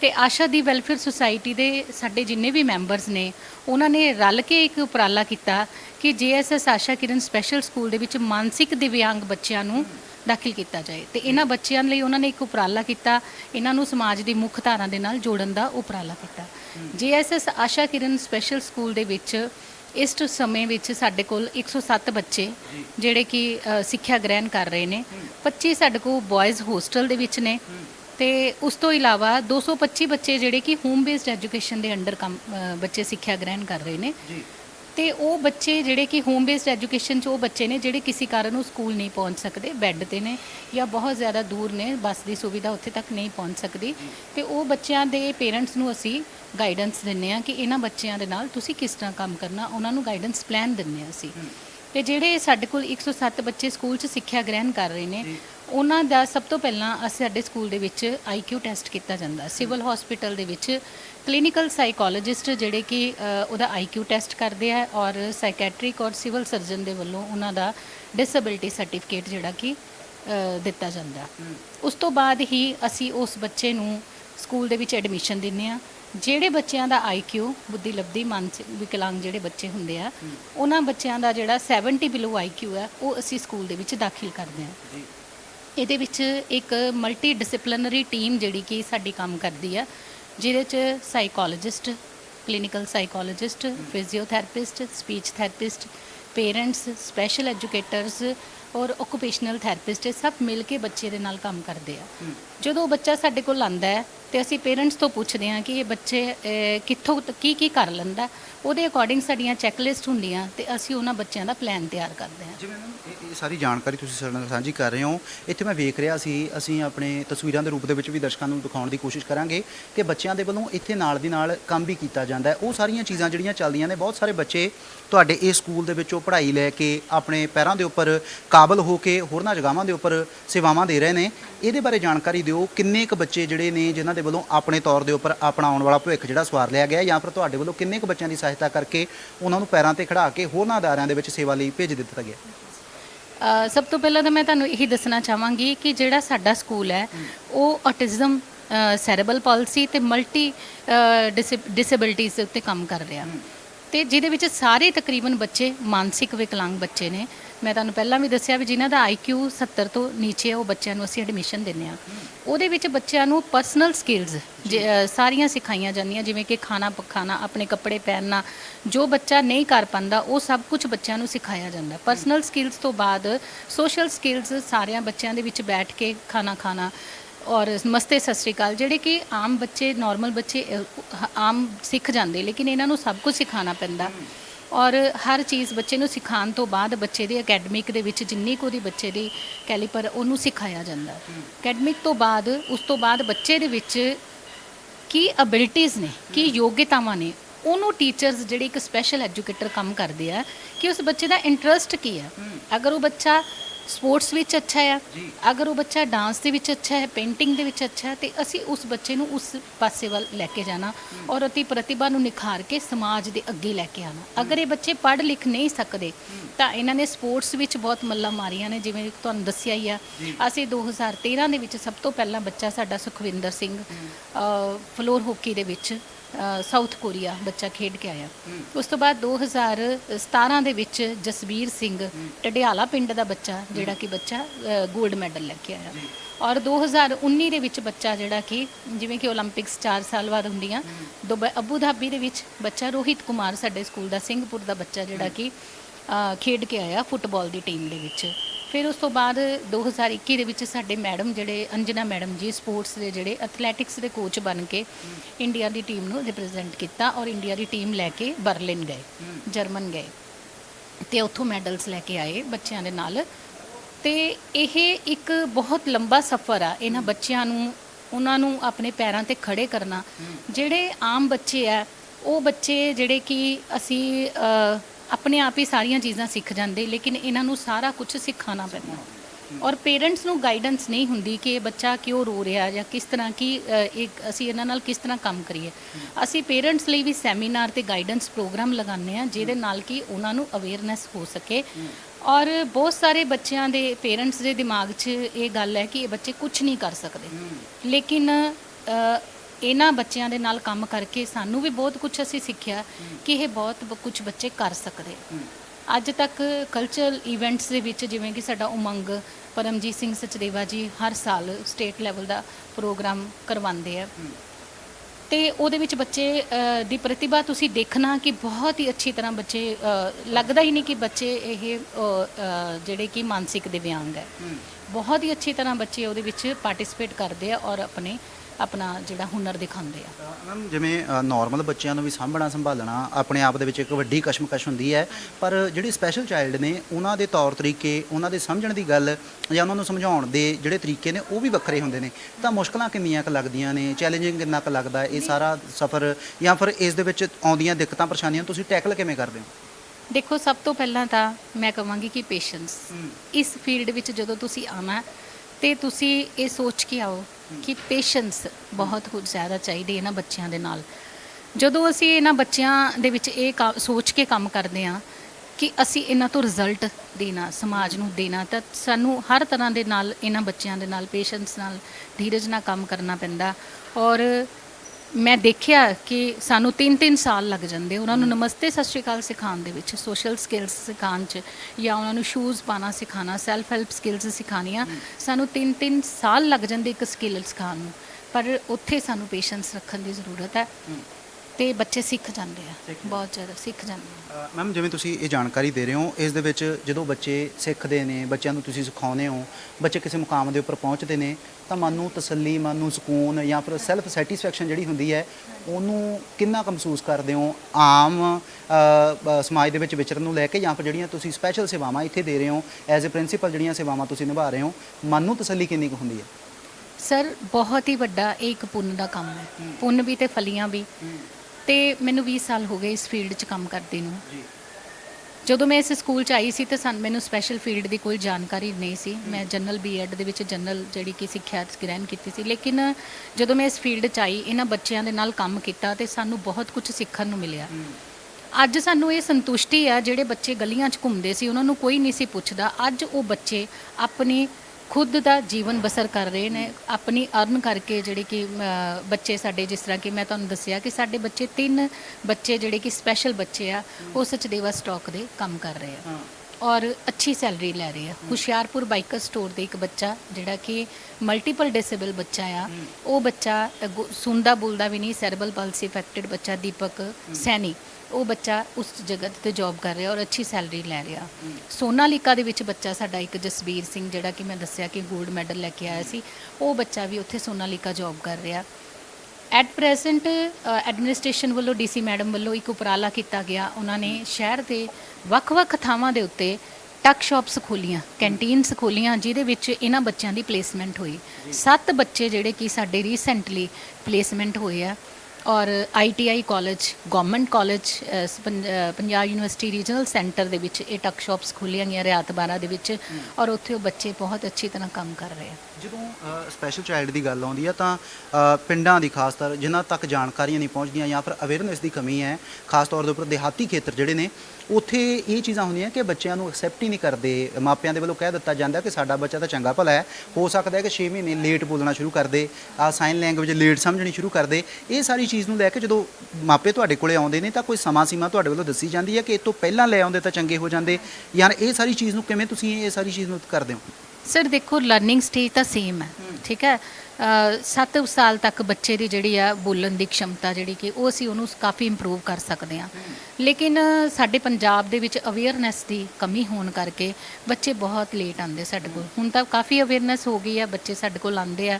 ਤੇ ਆਸ਼ਾ ਦੀ ਵੈਲਫੇਅਰ ਸੁਸਾਇਟੀ ਦੇ ਸਾਡੇ ਜਿੰਨੇ ਵੀ ਮੈਂਬਰਸ ਨੇ ਉਹਨਾਂ ਨੇ ਰਲ ਕੇ ਇੱਕ ਉਪਰਾਲਾ ਕੀਤਾ ਕਿ ਜੀਐਸਐਸ ਆਸ਼ਾ ਕਿਰਨ ਸਪੈਸ਼ਲ ਸਕੂਲ ਦੇ ਵਿੱਚ ਮਾਨਸਿਕ ਦਿਵਿਆਂਗ ਬੱਚਿਆਂ ਨੂੰ ਦਾਖਲ ਕੀਤਾ ਜਾਏ। ਤੇ ਇਹਨਾਂ ਬੱਚਿਆਂ ਲਈ ਉਹਨਾਂ ਨੇ ਇੱਕ ਉਪਰਾਲਾ ਕੀਤਾ। ਇਹਨਾਂ ਨੂੰ ਸਮਾਜ ਦੀ ਮੁੱਖ ਧਾਰਾ ਦੇ ਨਾਲ ਜੋੜਨ ਦਾ ਉਪਰਾਲਾ ਕੀਤਾ। ਜੀਐਸਐਸ ਆਸ਼ਾ ਕਿਰਨ ਸਪੈਸ਼ਲ ਸਕੂਲ ਦੇ ਵਿੱਚ ਇਸ ਸਮੇਂ ਵਿੱਚ ਸਾਡੇ ਕੋਲ 107 ਬੱਚੇ ਜਿਹੜੇ ਕਿ ਸਿੱਖਿਆ ਗ੍ਰਹਿਣ ਕਰ ਰਹੇ ਨੇ। 25 ਸਾਡੇ ਕੋਲ ਬॉयਜ਼ ਹੋਸਟਲ ਦੇ ਵਿੱਚ ਨੇ। ਤੇ ਉਸ ਤੋਂ ਇਲਾਵਾ 225 ਬੱਚੇ ਜਿਹੜੇ ਕਿ ਹੋਮ ਬੇਸਡ ਐਜੂਕੇਸ਼ਨ ਦੇ ਅੰਡਰ ਕੰਮ ਬੱਚੇ ਸਿੱਖਿਆ ਗ੍ਰਹਿਣ ਕਰ ਰਹੇ ਨੇ। ਜੀ। ਤੇ ਉਹ ਬੱਚੇ ਜਿਹੜੇ ਕਿ ਹੋਮ ਬੇਸਡ ਐਜੂਕੇਸ਼ਨ 'ਚ ਉਹ ਬੱਚੇ ਨੇ ਜਿਹੜੇ ਕਿਸੇ ਕਾਰਨ ਉਹ ਸਕੂਲ ਨਹੀਂ ਪਹੁੰਚ ਸਕਦੇ ਬੈੱਡ ਤੇ ਨੇ ਜਾਂ ਬਹੁਤ ਜ਼ਿਆਦਾ ਦੂਰ ਨੇ, ਬੱਸ ਦੀ ਸੁਵਿਧਾ ਉੱਥੇ ਤੱਕ ਨਹੀਂ ਪਹੁੰਚ ਸਕਦੀ। ਤੇ ਉਹ ਬੱਚਿਆਂ ਦੇ ਪੇਰੈਂਟਸ ਨੂੰ ਅਸੀਂ ਗਾਈਡੈਂਸ ਦਿੰਨੇ ਆ ਕਿ ਇਹਨਾਂ ਬੱਚਿਆਂ ਦੇ ਨਾਲ ਤੁਸੀਂ ਕਿਸ ਤਰ੍ਹਾਂ ਕੰਮ ਕਰਨਾ, ਉਹਨਾਂ ਨੂੰ ਗਾਈਡੈਂਸ ਪਲਾਨ ਦਿੰਨੇ ਆ ਅਸੀਂ। ਤੇ ਜਿਹੜੇ ਸਾਡੇ ਕੋਲ 107 ਬੱਚੇ ਸਕੂਲ 'ਚ ਸਿੱਖਿਆ ਗ੍ਰਹਿਣ ਕਰ ਰਹੇ ਨੇ, ਉਹਨਾਂ ਦਾ ਸਭ ਤੋਂ ਪਹਿਲਾਂ ਅਸੀਂ ਸਾਡੇ ਸਕੂਲ ਦੇ ਵਿੱਚ ਆਈਕਿਊ ਟੈਸਟ ਕੀਤਾ ਜਾਂਦਾ। ਸਿਵਲ ਹਸਪੀਟਲ ਦੇ ਵਿੱਚ ਕਲੀਨਿਕਲ ਸਾਈਕੋਲੋਜਿਸਟ ਜਿਹੜੇ ਕਿ ਉਹਦਾ ਆਈਕਿਊ ਟੈਸਟ ਕਰਦੇ ਆ ਔਰ ਸਾਈਕੈਟ੍ਰਿਕ ਔਰ ਸਿਵਲ ਸਰਜਨ ਦੇ ਵੱਲੋਂ ਉਹਨਾਂ ਦਾ ਡਿਸੇਬਿਲਿਟੀ ਸਰਟੀਫਿਕੇਟ ਜਿਹੜਾ ਕਿ ਦਿੱਤਾ ਜਾਂਦਾ। ਉਸ ਤੋਂ ਬਾਅਦ ਹੀ ਅਸੀਂ ਉਸ ਬੱਚੇ ਨੂੰ ਸਕੂਲ ਦੇ ਵਿੱਚ ਐਡਮਿਸ਼ਨ ਦਿੰਨੇ ਆ ਜਿਹੜੇ ਬੱਚਿਆਂ ਦਾ ਆਈਕਿਊ ਬੁੱਧੀ ਲਬਧੀ ਮਾਨਸਿਕ ਵਿਕਲਾਂਗ ਜਿਹੜੇ ਬੱਚੇ ਹੁੰਦੇ ਆ ਉਹਨਾਂ ਬੱਚਿਆਂ ਦਾ ਜਿਹੜਾ 70 ਬਿਲੋ ਆਈਕਿਊ ਹੈ ਉਹ ਅਸੀਂ ਸਕੂਲ ਦੇ ਵਿੱਚ ਦਾਖਲ ਕਰਦੇ ਆ ਜੀ। ਇਹਦੇ ਵਿੱਚ ਇੱਕ ਮਲਟੀ ਡਿਸਪਲਿਨਰੀ ਟੀਮ ਜਿਹੜੀ ਕਿ ਸਾਡੀ ਕੰਮ ਕਰਦੀ ਆ ਜਿਹਦੇ ਚ psychologist clinical psychologist physiotherapist speech therapist parents special educators ਔਰ ਓਕੂਪੇਸ਼ਨਲ ਥੈਰੇਪਿਸਟ ਸਭ ਮਿਲ ਕੇ ਬੱਚੇ ਦੇ ਨਾਲ ਕੰਮ ਕਰਦੇ ਆ। ਜਦੋਂ ਬੱਚਾ ਸਾਡੇ ਕੋਲ ਆਂਦਾ ਹੈ ਤੇ ਅਸੀਂ ਪੇਰੈਂਟਸ ਤੋਂ ਪੁੱਛਦੇ ਹਾਂ ਕਿ ਇਹ ਬੱਚੇ ਕਿੱਥੋਂ ਕੀ ਕੀ ਕਰ ਲੈਂਦਾ ਉਹਦੇ ਅਕੋਰਡਿੰਗ ਸਾਡੀਆਂ ਚੈੱਕ ਲਿਸਟ ਹੁੰਦੀਆਂ ਤੇ ਅਸੀਂ ਉਹਨਾਂ ਬੱਚਿਆਂ ਦਾ ਪਲਾਨ ਤਿਆਰ ਕਰਦੇ ਹਾਂ। ਜਿਵੇਂ ਮੈਮ, ਇਹ ਸਾਰੀ ਜਾਣਕਾਰੀ ਤੁਸੀਂ ਸਾਡੇ ਨਾਲ ਸਾਂਝੀ ਕਰ ਰਹੇ ਹੋ। ਇੱਥੇ ਮੈਂ ਵੇਖ ਰਿਹਾ ਸੀ, ਅਸੀਂ ਆਪਣੇ ਤਸਵੀਰਾਂ ਦੇ ਰੂਪ ਦੇ ਵਿੱਚ ਵੀ ਦਰਸ਼ਕਾਂ ਨੂੰ ਦਿਖਾਉਣ ਦੀ ਕੋਸ਼ਿਸ਼ ਕਰਾਂਗੇ ਕਿ ਬੱਚਿਆਂ ਦੇ ਵੱਲੋਂ ਇੱਥੇ ਨਾਲ ਦੀ ਨਾਲ ਕੰਮ ਵੀ ਕੀਤਾ ਜਾਂਦਾ ਹੈ। ਉਹ ਸਾਰੀਆਂ ਚੀਜ਼ਾਂ ਜਿਹੜੀਆਂ ਚੱਲਦੀਆਂ ਨੇ, ਬਹੁਤ ਸਾਰੇ ਬੱਚੇ ਤੁਹਾਡੇ ਇਸ ਸਕੂਲ ਦੇ ਵਿੱਚੋਂ ਪੜ੍ਹਾਈ ਲੈ ਕੇ ਆਪਣੇ ਪੈਰਾਂ ਦੇ ਉੱਪਰ ਕਾਬਲ ਹੋ ਕੇ ਹੋਰਨਾਂ ਜਗ੍ਹਾਵਾਂ ਦੇ ਉੱਪਰ ਸੇਵਾਵਾਂ ਦੇ ਰਹੇ ਨੇ। ਇਹਦੇ ਬਾਰੇ ਜਾਣਕਾਰੀ ਦਿਓ, ਕਿੰਨੇ ਕੁ ਬੱਚੇ ਜਿਹੜੇ ਨੇ, ਜਿਨ੍ਹਾਂ ਦੇ ਵੱਲੋਂ ਆਪਣੇ ਤੌਰ ਦੇ ਉੱਪਰ ਆਪਣਾ ਆਉਣ ਵਾਲਾ ਭਵਿੱਖ ਜਿਹੜਾ ਸਵਾਰ ਲਿਆ ਗਿਆ ਜਾਂ ਫਿਰ ਤੁਹਾਡੇ ਵੱਲੋਂ ਕਿੰਨੇ ਕੁ ਬੱਚਿਆਂ ਦੀ ਸਹਾਇਤਾ ਕਰਕੇ ਉਹਨਾਂ ਨੂੰ ਪੈਰਾਂ ਤੇ ਖੜਾ ਕੇ ਹੋਰਨਾਂ ਅਦਾਰਿਆਂ ਦੇ ਵਿੱਚ ਸੇਵਾ ਲਈ ਭੇਜ ਦਿੱਤਾ ਗਿਆ ਸਭ ਤੋਂ ਪਹਿਲਾਂ ਤਾਂ ਮੈਂ ਤੁਹਾਨੂੰ ਇਹੀ ਦੱਸਣਾ ਚਾਹਾਂਗੀ ਕਿ ਜਿਹੜਾ ਸਾਡਾ ਸਕੂਲ ਹੈ ਉਹ ਆਟਿਜ਼ਮ ਸੈਰੇਬਲ ਪਾਲਿਸੀ ਤੇ ਮਲਟੀ ਡਿਸੇਬਿਲਟੀਜ਼ ਦੇ ਉੱਤੇ ਕੰਮ ਕਰ ਰਿਹਾ। ਤੇ ਜਿਹਦੇ ਵਿੱਚ ਸਾਰੇ ਤਕਰੀਬਨ ਬੱਚੇ ਮਾਨਸਿਕ ਵਿਕਲਾਂਗ ਬੱਚੇ ਨੇ। ਮੈਂ ਤੁਹਾਨੂੰ ਪਹਿਲਾਂ ਵੀ ਦੱਸਿਆ ਵੀ ਜਿਨ੍ਹਾਂ ਦਾ IQ 70 ਤੋਂ ਨੀਚੇ ਹੈ ਉਹ ਬੱਚਿਆਂ ਨੂੰ ਅਸੀਂ ਐਡਮਿਸ਼ਨ ਦਿੰਨੇ ਆ ਉਹਦੇ ਵਿੱਚ ਬੱਚਿਆਂ ਨੂੰ ਪਰਸਨਲ ਸਕਿੱਲਸ ਸਾਰੀਆਂ ਸਿਖਾਈਆਂ ਜਾਂਦੀਆਂ ਜਿਵੇਂ ਕਿ ਖਾਣਾ ਪਕਾਣਾ ਆਪਣੇ ਕੱਪੜੇ ਪਹਿਨਣਾ ਜੋ ਬੱਚਾ ਨਹੀਂ ਕਰ ਪਾਉਂਦਾ ਉਹ ਸਭ ਕੁਝ ਬੱਚਿਆਂ ਨੂੰ ਸਿਖਾਇਆ ਜਾਂਦਾ। ਪਰਸਨਲ ਸਕਿੱਲਸ ਤੋਂ ਬਾਅਦ ਸੋਸ਼ਲ ਸਕਿੱਲਸ ਸਾਰਿਆਂ ਬੱਚਿਆਂ ਦੇ ਵਿੱਚ ਬੈਠ ਕੇ ਖਾਣਾ ਖਾਣਾ ਔਰ ਨਮਸਤੇ ਸਤਿ ਸ਼੍ਰੀ ਅਕਾਲ ਜਿਹੜੇ ਕਿ ਆਮ ਬੱਚੇ ਨਾਰਮਲ ਬੱਚੇ ਆਮ ਸਿੱਖ ਜਾਂਦੇ ਲੇਕਿਨ ਇਹਨਾਂ ਨੂੰ ਸਭ ਕੁਝ ਸਿਖਾਉਣਾ ਪੈਂਦਾ। ਔਰ ਹਰ ਚੀਜ਼ ਬੱਚੇ ਨੂੰ ਸਿਖਾਉਣ ਤੋਂ ਬਾਅਦ ਬੱਚੇ ਦੇ ਅਕੈਡਮਿਕ ਦੇ ਵਿੱਚ ਜਿੰਨੀ ਕੁ ਉਹਦੀ ਬੱਚੇ ਦੀ ਕੈਲੀਪਰ ਉਹਨੂੰ ਸਿਖਾਇਆ ਜਾਂਦਾ। ਅਕੈਡਮਿਕ ਤੋਂ ਬਾਅਦ ਉਸ ਤੋਂ ਬਾਅਦ ਬੱਚੇ ਦੇ ਵਿੱਚ ਕੀ ਅਬਿਲਿਟੀਆਂ ਨੇ ਕੀ ਯੋਗਤਾਵਾਂ ਨੇ ਉਹਨੂੰ ਟੀਚਰਸ ਜਿਹੜੇ ਇੱਕ ਸਪੈਸ਼ਲ ਐਜੂਕੇਟਰ ਕੰਮ ਕਰਦੇ ਆ ਕਿ ਉਸ ਬੱਚੇ ਦਾ ਇੰਟਰਸਟ ਕੀ ਹੈ। ਅਗਰ ਉਹ ਬੱਚਾ ਸਪੋਰਟਸ ਵਿੱਚ ਅੱਛਾ ਹੈ ਜੀ। ਅਗਰ ਉਹ ਬੱਚਾ ਡਾਂਸ ਦੇ ਵਿੱਚ ਅੱਛਾ ਹੈ ਪੇਂਟਿੰਗ ਦੇ ਵਿੱਚ ਅੱਛਾ ਹੈ ਤੇ ਅਸੀਂ ਉਸ ਬੱਚੇ ਨੂੰ ਉਸ ਪਾਸੇ ਵੱਲ ਲੈ ਕੇ ਜਾਣਾ ਔਰ ਉਹਦੀ ਪ੍ਰਤਿਭਾ ਨੂੰ ਨਿਖਾਰ ਕੇ ਸਮਾਜ ਦੇ ਅੱਗੇ ਲੈ ਕੇ ਆਣਾ। ਅਗਰ ਇਹ ਬੱਚੇ ਪੜ੍ਹ ਲਿਖ ਨਹੀਂ ਸਕਦੇ ਤਾਂ ਇਹਨਾਂ ਨੇ ਸਪੋਰਟਸ ਵਿੱਚ ਬਹੁਤ ਮੱਲਾਂ ਮਾਰੀਆਂ ਨੇ ਜਿਵੇਂ ਤੁਹਾਨੂੰ ਦੱਸਿਆ ਹੀ ਆ। ਅਸੀਂ 2013 ਦੇ ਵਿੱਚ ਸਭ ਤੋਂ ਪਹਿਲਾਂ ਬੱਚਾ ਸਾਡਾ ਸੁਖਵਿੰਦਰ ਸਿੰਘ ਫਲੋਰ ਹਾਕੀ ਦੇ ਵਿੱਚ ਸਾਊਥ ਕੋਰੀਆ ਬੱਚਾ ਖੇਡ ਕੇ ਆਇਆ। ਉਸ ਤੋਂ ਬਾਅਦ 2017 ਦੇ ਵਿੱਚ ਜਸਬੀਰ ਸਿੰਘ ਟਡਿਆਲਾ ਪਿੰਡ ਦਾ ਬੱਚਾ ਜਿਹੜਾ ਕਿ ਬੱਚਾ 골ਡ ਮੈਡਲ ਲੈ ਕੇ ਆਇਆ। ਔਰ 2019 ਦੇ ਵਿੱਚ ਬੱਚਾ ਜਿਹੜਾ ਕਿ ਜਿਵੇਂ ਕਿ 올림픽ਸ 4 ਸਾਲ ਬਾਅਦ ਹੁੰਦੀਆਂ ਦੁਬਈ ਅਬੂ ਧਾਬੀ ਦੇ ਵਿੱਚ ਬੱਚਾ ਰੋਹਿਤ ਕੁਮਾਰ ਸਾਡੇ ਸਕੂਲ ਦਾ ਸਿੰਘਪੁਰ ਦਾ ਬੱਚਾ ਜਿਹੜਾ ਕਿ ਖੇਡ ਕੇ ਆਇਆ ਫੁੱਟਬਾਲ ਦੀ ਟੀਮ ਦੇ ਵਿੱਚ। ਫਿਰ ਉਸ ਤੋਂ ਬਾਅਦ 2021 ਦੇ ਵਿੱਚ ਸਾਡੇ ਮੈਡਮ ਜਿਹੜੇ, ਅੰਜਨਾ ਮੈਡਮ ਜੀ, ਸਪੋਰਟਸ ਦੇ ਜਿਹੜੇ ਐਥਲੈਟਿਕਸ ਦੇ ਕੋਚ ਬਣ ਕੇ ਇੰਡੀਆ ਦੀ ਟੀਮ ਨੂੰ ਰਿਪਰੈਜ਼ੈਂਟ ਕੀਤਾ ਔਰ ਇੰਡੀਆ ਦੀ ਟੀਮ ਲੈ ਕੇ ਬਰਲਿਨ ਗਏ, ਜਰਮਨ ਗਏ ਤੇ ਉੱਥੋਂ ਮੈਡਲਸ ਲੈ ਕੇ ਆਏ ਬੱਚਿਆਂ ਦੇ ਨਾਲ। ਤੇ ਇਹ ਇੱਕ ਬਹੁਤ ਲੰਬਾ ਸਫ਼ਰ ਆ, ਇਹਨਾਂ ਬੱਚਿਆਂ ਨੂੰ, ਉਹਨਾਂ ਨੂੰ ਆਪਣੇ ਪੈਰਾਂ ਤੇ ਖੜੇ ਕਰਨਾ। ਜਿਹੜੇ ਆਮ ਬੱਚੇ ਆ, ਉਹ ਬੱਚੇ ਜਿਹੜੇ ਕਿ ਅਸੀਂ ਆਪਣੇ ਆਪ ਹੀ ਸਾਰੀਆਂ ਚੀਜ਼ਾਂ ਸਿੱਖ ਜਾਂਦੇ, ਲੇਕਿਨ ਇਹਨਾਂ ਨੂੰ ਸਾਰਾ ਕੁਝ ਸਿਖਾਉਣਾ ਪੈਂਦਾ। ਔਰ ਪੇਰੈਂਟਸ ਨੂੰ ਗਾਈਡੈਂਸ ਨਹੀਂ ਹੁੰਦੀ ਕਿ ਇਹ ਬੱਚਾ ਕਿਉਂ ਰੋ ਰਿਹਾ ਜਾਂ ਕਿਸ ਤਰ੍ਹਾਂ ਕੀ ਇੱਕ ਅਸੀਂ ਇਹਨਾਂ ਨਾਲ ਕਿਸ ਤਰ੍ਹਾਂ ਕੰਮ ਕਰੀਏ। ਅਸੀਂ ਪੇਰੈਂਟਸ ਲਈ ਵੀ ਸੈਮੀਨਾਰ ਤੇ ਗਾਈਡੈਂਸ ਪ੍ਰੋਗਰਾਮ ਲਗਾਉਂਦੇ ਆ ਜਿਹਦੇ ਨਾਲ ਕਿ ਉਹਨਾਂ ਨੂੰ ਅਵੇਅਰਨੈਸ ਹੋ ਸਕੇ। ਔਰ ਬਹੁਤ ਸਾਰੇ ਬੱਚਿਆਂ ਦੇ ਪੇਰੈਂਟਸ ਦੇ ਦਿਮਾਗ 'ਚ ਇਹ ਗੱਲ ਹੈ ਕਿ ਇਹ ਬੱਚੇ ਕੁਝ ਨਹੀਂ ਕਰ ਸਕਦੇ। ਲੇਕਿਨ ਇਹਨਾਂ ਬੱਚਿਆਂ ਦੇ ਨਾਲ ਕੰਮ ਕਰਕੇ ਸਾਨੂੰ ਵੀ ਬਹੁਤ ਕੁਝ ਅਸੀਂ ਸਿੱਖਿਆ ਕਿ ਇਹ ਬਹੁਤ ਕੁਝ ਬੱਚੇ ਕਰ ਸਕਦੇ। ਅੱਜ ਤੱਕ ਕਲਚਰਲ ਇਵੈਂਟਸ ਦੇ ਵਿੱਚ ਜਿਵੇਂ ਕਿ ਸਾਡਾ ਉਮੰਗ ਪਰਮਜੀਤ ਸਿੰਘ ਸਚਦੇਵਾ ਜੀ ਹਰ ਸਾਲ ਸਟੇਟ ਲੈਵਲ ਦਾ ਪ੍ਰੋਗਰਾਮ ਕਰਵਾਉਂਦੇ ਆ। ਤੇ ਉਹਦੇ ਵਿੱਚ ਬੱਚੇ ਅ, ਦੀ ਪ੍ਰਤਿਭਾ ਤੁਸੀਂ ਦੇਖਣਾ ਕਿ ਬਹੁਤ ਹੀ ਅੱਛੀ ਤਰ੍ਹਾਂ ਬੱਚੇ ਅ, ਲੱਗਦਾ ਹੀ ਨਹੀਂ ਕਿ ਬੱਚੇ ਇਹ ਅ, ਅ, ਜਿਹੜੇ ਕਿ ਮਾਨਸਿਕ ਦਿਵਿਆਂਗ ਹੈ। ਬਹੁਤ ਹੀ ਅੱਛੀ ਤਰ੍ਹਾਂ ਬੱਚੇ ਉਹਦੇ ਵਿੱਚ ਪਾਰਟਿਸਿਪੇਟ ਕਰਦੇ ਆ ਔਰ ਆਪਣੇ ਆਪਣਾ ਜਿਹੜਾ ਹੁਨਰ ਦਿਖਾਉਂਦੇ ਆ। ਮੈਮ ਜਿਵੇਂ ਨਾਰਮਲ ਬੱਚਿਆਂ ਨੂੰ ਵੀ ਸਾਂਭਣਾ ਸੰਭਾਲਣਾ ਆਪਣੇ ਆਪ ਦੇ ਵਿੱਚ ਇੱਕ ਵੱਡੀ ਕਸ਼ਮਕਸ਼ ਹੁੰਦੀ ਹੈ। ਪਰ ਜਿਹੜੇ ਸਪੈਸ਼ਲ ਚਾਈਲਡ ਨੇ ਉਹਨਾਂ ਦੇ ਤੌਰ ਤਰੀਕੇ ਉਹਨਾਂ ਦੇ ਸਮਝਣ ਦੀ ਗੱਲ ਜਾਂ ਉਹਨਾਂ ਨੂੰ ਸਮਝਾਉਣ ਦੇ ਜਿਹੜੇ ਤਰੀਕੇ ਨੇ ਉਹ ਵੀ ਵੱਖਰੇ ਹੁੰਦੇ ਨੇ। ਤਾਂ ਮੁਸ਼ਕਲਾਂ ਕਿੰਨੀਆਂ ਕੁ ਲੱਗਦੀਆਂ ਨੇ? ਚੈਲੰਜਿੰਗ ਕਿੰਨਾ ਕੁ ਲੱਗਦਾ? ਇਹ ਸਾਰਾ ਸਫ਼ਰ ਜਾਂ ਫਿਰ ਇਸ ਦੇ ਵਿੱਚ ਆਉਂਦੀਆਂ ਦਿੱਕਤਾਂ ਪਰੇਸ਼ਾਨੀਆਂ ਤੁਸੀਂ ਟੈਕਲ ਕਿਵੇਂ ਕਰਦੇ ਹੋ? ਦੇਖੋ ਸਭ ਤੋਂ ਪਹਿਲਾਂ ਤਾਂ ਮੈਂ ਕਹਾਂਗੀ ਕਿ ਪੇਸ਼ੈਂਸ ਇਸ ਫੀਲਡ ਵਿੱਚ ਜਦੋਂ ਤੁਸੀਂ ਆਣਾ ਤੇ ਤੁਸੀਂ ਇਹ ਸੋਚ ਕੇ ਆਓ ਕਿ ਪੇਸ਼ੈਂਸ ਬਹੁਤ ਕੁਝ ਜ਼ਿਆਦਾ ਚਾਹੀਦੀ ਇਹਨਾਂ ਬੱਚਿਆਂ ਦੇ ਨਾਲ। ਜਦੋਂ ਅਸੀਂ ਇਹਨਾਂ ਬੱਚਿਆਂ ਦੇ ਵਿੱਚ ਇਹ ਕਾ- ਸੋਚ ਕੇ ਕੰਮ ਕਰਦੇ ਆ ਕਿ ਅਸੀਂ ਇਹਨਾਂ ਤੋਂ ਰਿਜ਼ਲਟ ਦੇਣਾ, ਸਮਾਜ ਨੂੰ ਦੇਣਾ, ਤਾਂ ਸਾਨੂੰ ਹਰ ਤਰ੍ਹਾਂ ਦੇ ਨਾਲ, ਇਹਨਾਂ ਬੱਚਿਆਂ ਦੇ ਨਾਲ ਪੇਸ਼ੈਂਸ ਨਾਲ, ਧੀਰਜ ਨਾਲ ਕੰਮ ਕਰਨਾ ਪੈਂਦਾ। ਔਰ ਮੈਂ ਦੇਖਿਆ ਕਿ ਸਾਨੂੰ 3-3 ਸਾਲ ਲੱਗ ਜਾਂਦੇ ਉਹਨਾਂ ਨੂੰ ਨਮਸਤੇ ਸਤਿ ਸ਼੍ਰੀ ਅਕਾਲ ਸਿਖਾਉਣ ਦੇ ਵਿੱਚ ਸੋਸ਼ਲ ਸਕਿੱਲਸ ਸਿਖਾਉਣ ਚ ਜਾਂ ਉਹਨਾਂ ਨੂੰ ਸ਼ੂਜ਼ ਪਾਣਾ ਸਿਖਾਣਾ ਸੈਲਫ ਹੈਲਪ ਸਕਿੱਲਸ ਸਿਖਾਉਣੀਆਂ ਸਾਨੂੰ 3-3 ਸਾਲ ਲੱਗ ਜਾਂਦੇ ਇੱਕ ਸਕਿੱਲ ਸਿਖਾਉਣ ਨੂੰ। ਪਰ ਉੱਥੇ ਸਾਨੂੰ ਪੇਸ਼ੈਂਸ ਰੱਖਣ ਦੀ ਜ਼ਰੂਰਤ ਹੈ। ਤੇ ਬੱਚੇ ਸਿੱਖ ਜਾਂਦੇ ਆ। ਬਹੁਤ ਜ਼ਿਆਦਾ ਸਿੱਖ ਜਾਂਦੇ ਆ। ਮੈਮ ਜਿਵੇਂ ਤੁਸੀਂ ਇਹ ਜਾਣਕਾਰੀ ਦੇ ਰਹੇ ਹੋ ਇਸ ਦੇ ਵਿੱਚ ਜਦੋਂ ਬੱਚੇ ਸਿੱਖਦੇ ਨੇ ਬੱਚਿਆਂ ਨੂੰ ਤੁਸੀਂ ਸਿਖਾਉਂਦੇ ਹੋ ਬੱਚੇ ਕਿਸੇ ਮੁਕਾਮ ਦੇ ਉੱਪਰ ਪਹੁੰਚਦੇ ਨੇ ਤਾਂ ਮਨ ਨੂੰ ਤਸੱਲੀ ਮਨ ਨੂੰ ਸਕੂਨ ਜਾਂ ਫਿਰ ਸੈਲਫ ਸੈਟੀਸਫੈਕਸ਼ਨ ਜਿਹੜੀ ਹੁੰਦੀ ਹੈ ਉਹਨੂੰ ਕਿੰਨਾ ਕੁ ਮਹਿਸੂਸ ਕਰਦੇ ਹੋ? ਆਮ ਅ, ਸਮਾਜ ਦੇ ਵਿੱਚ ਵਿਚਰਨ ਨੂੰ ਲੈ ਕੇ ਜਾਂ ਫਿਰ ਜਿਹੜੀਆਂ ਤੁਸੀਂ ਸਪੈਸ਼ਲ ਸੇਵਾਵਾਂ ਇੱਥੇ ਦੇ ਰਹੇ ਹੋ ਐਜ਼ ਅ ਪ੍ਰਿੰਸੀਪਲ ਜਿਹੜੀਆਂ ਸੇਵਾਵਾਂ ਤੁਸੀਂ ਨਿਭਾ ਰਹੇ ਹੋ ਮਨ ਨੂੰ ਤਸੱਲੀ ਕਿੰਨੀ ਕੁ ਹੁੰਦੀ ਹੈ? ਸਰ ਬਹੁਤ ਹੀ ਵੱਡਾ ਇਹ ਇੱਕ ਪੁੰਨ ਦਾ ਕੰਮ ਹੈ। ਪੁੰਨ ਵੀ ਤੇ ਫਲੀਆਂ ਵੀ। ਤੇ ਮੈਨੂੰ 20 ਸਾਲ ਹੋ ਗਏ ਇਸ ਫੀਲਡ 'ਚ ਕੰਮ ਕਰਦੇ ਨੂੰ। ਜੀ। ਜਦੋਂ ਮੈਂ ਇਸ ਸਕੂਲ 'ਚ ਆਈ ਸੀ ਤੇ ਸਾਨੂੰ ਮੈਨੂੰ ਸਪੈਸ਼ਲ ਫੀਲਡ ਦੀ ਕੋਈ ਜਾਣਕਾਰੀ ਨਹੀਂ ਸੀ। ਮੈਂ ਜਨਰਲ ਬੀਐਡ ਦੇ ਵਿੱਚ ਜਨਰਲ ਜਿਹੜੀ ਕਿ ਸਿੱਖਿਆ ਗ੍ਰਹਿਣ ਕੀਤੀ ਸੀ। ਲੇਕਿਨ ਜਦੋਂ ਮੈਂ ਇਸ ਫੀਲਡ 'ਚ ਆਈ ਇਹਨਾਂ ਬੱਚਿਆਂ ਦੇ ਨਾਲ ਕੰਮ ਕੀਤਾ ਤੇ ਸਾਨੂੰ ਬਹੁਤ ਕੁਝ ਸਿੱਖਣ ਨੂੰ ਮਿਲਿਆ। ਅੱਜ ਸਾਨੂੰ ਇਹ ਸੰਤੁਸ਼ਟੀ ਆ ਜਿਹੜੇ ਬੱਚੇ ਗਲੀਆਂ 'ਚ ਘੁੰਮਦੇ ਸੀ ਉਹਨਾਂ ਨੂੰ ਕੋਈ ਨਹੀਂ ਸੀ ਪੁੱਛਦਾ। ਅੱਜ ਉਹ ਬੱਚੇ ਆਪਣੀ ਖੁਦ ਦਾ ਜੀਵਨ ਬਸਰ ਕਰ ਰਹੇ ਨੇ, ਆਪਣੀ ਅਰਨ ਕਰਕੇ ਜਿਹੜੇ ਕਿ ਬੱਚੇ ਸਾਡੇ ਜਿਸ ਤਰ੍ਹਾਂ ਕਿ ਮੈਂ ਤੁਹਾਨੂੰ ਦੱਸਿਆ ਕਿ ਸਾਡੇ ਬੱਚੇ ਤਿੰਨ ਬੱਚੇ ਜਿਹੜੇ ਕਿ ਸਪੈਸ਼ਲ ਬੱਚੇ ਆ, ਉਹ ਸਚਦੇਵਾ ਸਟਾਕ ਦੇ ਕੰਮ ਕਰ ਰਹੇ ਆ। ਔਰ ਅੱਛੀ ਸੈਲਰੀ ਲੈ ਰਹੇ ਆ। ਹੁਸ਼ਿਆਰਪੁਰ ਬਾਈਕਰ ਸਟੋਰ ਦੇ ਇੱਕ ਬੱਚਾ ਜਿਹੜਾ ਕਿ ਮਲਟੀਪਲ ਡਿਸੇਬਲ ਬੱਚਾ ਆ। ਉਹ ਬੱਚਾ ਅ, ਗੁ- ਸੁਣਦਾ ਬੋਲਦਾ ਵੀ ਨਹੀਂ ਸੈਰਬਲ ਪਲਸੀ ਅਫੈਕਟਡ ਬੱਚਾ ਦੀਪਕ ਸੈਣੀ। ਉਹ ਬੱਚਾ ਉਸ ਜਗ੍ਹਾ ਤੇ ਜੌਬ ਕਰ ਰਿਹਾ ਔਰ ਅੱਛੀ ਸੈਲਰੀ ਲੈ ਰਿਹਾ। ਸੋਨਾਲੀਕਾ ਦੇ ਵਿੱਚ ਬੱਚਾ ਸਾਡਾ ਇੱਕ ਜਸਬੀਰ ਸਿੰਘ ਜਿਹੜਾ ਕਿ ਮੈਂ ਦੱਸਿਆ ਕਿ 골ਡ ਮੈਡਲ ਲੈ ਕੇ ਆਇਆ ਸੀ। ਉਹ ਬੱਚਾ ਵੀ ਉੱਥੇ ਸੋਨਾਲੀਕਾ ਜੌਬ ਕਰ ਰਿਹਾ। ਐਟ ਪ੍ਰੈਜ਼ੈਂਟ ਐਡਮਿਨਿਸਟ੍ਰੇਸ਼ਨ ਵੱਲੋਂ ਡੀਸੀ ਮੈਡਮ ਵੱਲੋਂ ਇੱਕ ਉਪਰਾਲਾ ਕੀਤਾ ਗਿਆ। ਉਹਨਾਂ ਨੇ ਸ਼ਹਿਰ ਦੇ ਵੱਖ-ਵੱਖ ਥਾਵਾਂ ਦੇ ਉੱਤੇ ਟੱਕ ਸ਼ਾਪਸ ਖੋਲੀਆਂ ਕੈਂਟੀਨਸ ਖੋਲੀਆਂ ਜਿਹਦੇ ਵਿੱਚ ਇਹਨਾਂ ਬੱਚਿਆਂ ਦੀ ਪਲੇਸਮੈਂਟ ਹੋਈ। ਸੱਤ ਬੱਚੇ ਜਿਹੜੇ ਕਿ ਸਾਡੇ ਰੀਸੈਂਟਲੀ ਪਲੇਸਮੈਂਟ ਹੋਏ ਆ ਔਰ ITI college government college Punjab university regional centre ਦੇ ਵਿੱਚ ਇਹ ਟੱਕ ਸ਼ਾਪਸ ਖੋਲੀਆਂ ਗਈਆਂ ਰਿਆਤ ਬਾਰਾ ਦੇ ਵਿੱਚ ਔਰ ਉੱਥੇ ਉਹ ਬੱਚੇ ਬਹੁਤ ਅੱਛੀ ਤਰ੍ਹਾਂ ਕੰਮ ਕਰ ਰਹੇ ਆ। ਜਦੋਂ ਸਪੈਸ਼ਲ ਚਾਈਲਡ ਦੀ ਗੱਲ ਆਉਂਦੀ ਹੈ ਤਾਂ ਪਿੰਡਾਂ ਦੀ ਖਾਸ ਤੌਰ ਜਿਨ੍ਹਾਂ ਤੱਕ ਜਾਣਕਾਰੀਆਂ ਨਹੀਂ ਪਹੁੰਚਦੀਆਂ ਜਾਂ ਫਿਰ ਅਵੇਅਰਨੈਸ ਦੀ ਕਮੀ ਹੈ ਖਾਸ ਤੌਰ ਦੇ ਉੱਪਰ ਦਿਹਾਤੀ ਖੇਤਰ ਜਿਹੜੇ ਨੇ ਉੱਥੇ ਇਹ ਚੀਜ਼ਾਂ ਹੁੰਦੀਆਂ ਕਿ ਬੱਚਿਆਂ ਨੂੰ ਐਕਸੈਪਟ ਹੀ ਨਹੀਂ ਕਰਦੇ। ਮਾਪਿਆਂ ਦੇ ਵੱਲੋਂ ਕਹਿ ਦਿੱਤਾ ਜਾਂਦਾ ਕਿ ਸਾਡਾ ਬੱਚਾ ਤਾਂ ਚੰਗਾ ਭਲਾ ਹੈ। ਹੋ ਸਕਦਾ ਹੈ ਕਿ 6 ਮਹੀਨੇ ਲੇਟ ਬੋਲਣਾ ਸ਼ੁਰੂ ਕਰ ਦੇ ਆ ਸਾਈਨ ਲੈਂਗੁਏਜ ਲੇਟ ਸਮਝਣੀ ਸ਼ੁਰੂ ਕਰ ਦੇ। ਇਹ ਸਾਰੀ ਚੀਜ਼ ਨੂੰ ਲੈ ਕੇ ਜਦੋਂ ਮਾਪੇ ਤੁਹਾਡੇ ਕੋਲੇ ਆਉਂਦੇ ਨੇ ਤਾਂ ਕੋਈ ਸਮਾਂ ਸੀਮਾ ਤੁਹਾਡੇ ਵੱਲੋਂ ਦੱਸੀ ਜਾਂਦੀ ਹੈ ਕਿ ਇਹ ਤੋਂ ਪਹਿਲਾਂ ਲੈ ਆਉਂਦੇ ਤਾਂ ਚੰਗੇ ਹੋ ਜਾਂਦੇ? ਯਾਰ ਇਹ ਸਾਰੀ ਚੀਜ਼ ਨੂੰ ਕਿਵੇਂ ਤੁਸੀਂ ਇਹ ਸਾਰੀ ਚੀਜ਼ ਨੂੰ ਕਰਦੇ ਹੋ? ਸਰ ਦੇਖੋ ਲਰਨਿੰਗ ਸਟੇਜ ਤਾਂ ਸੇਮ ਹੈ ਠੀਕ ਹੈ? 7 ਸਾਲ ਤੱਕ ਬੱਚੇ ਦੀ ਜਿਹੜੀ ਆ ਬੋਲਣ ਦੀ ਖਮਤਾ ਜਿਹੜੀ ਕਿ ਉਹ ਅਸੀਂ ਉਹਨੂੰ ਕਾਫੀ ਇੰਪਰੂਵ ਕਰ ਸਕਦੇ ਹਾਂ। ਲੇਕਿਨ ਸਾਡੇ ਪੰਜਾਬ ਦੇ ਵਿੱਚ ਅਵੇਅਰਨੈਸ ਦੀ ਕਮੀ ਹੋਣ ਕਰਕੇ ਬੱਚੇ ਬਹੁਤ ਲੇਟ ਆਉਂਦੇ ਸਾਡੇ ਕੋਲ। ਹੁਣ ਤਾਂ ਕਾਫੀ ਅਵੇਅਰਨੈਸ ਹੋ ਗਈ ਹੈ ਬੱਚੇ ਸਾਡੇ ਕੋਲ ਆਉਂਦੇ ਆ।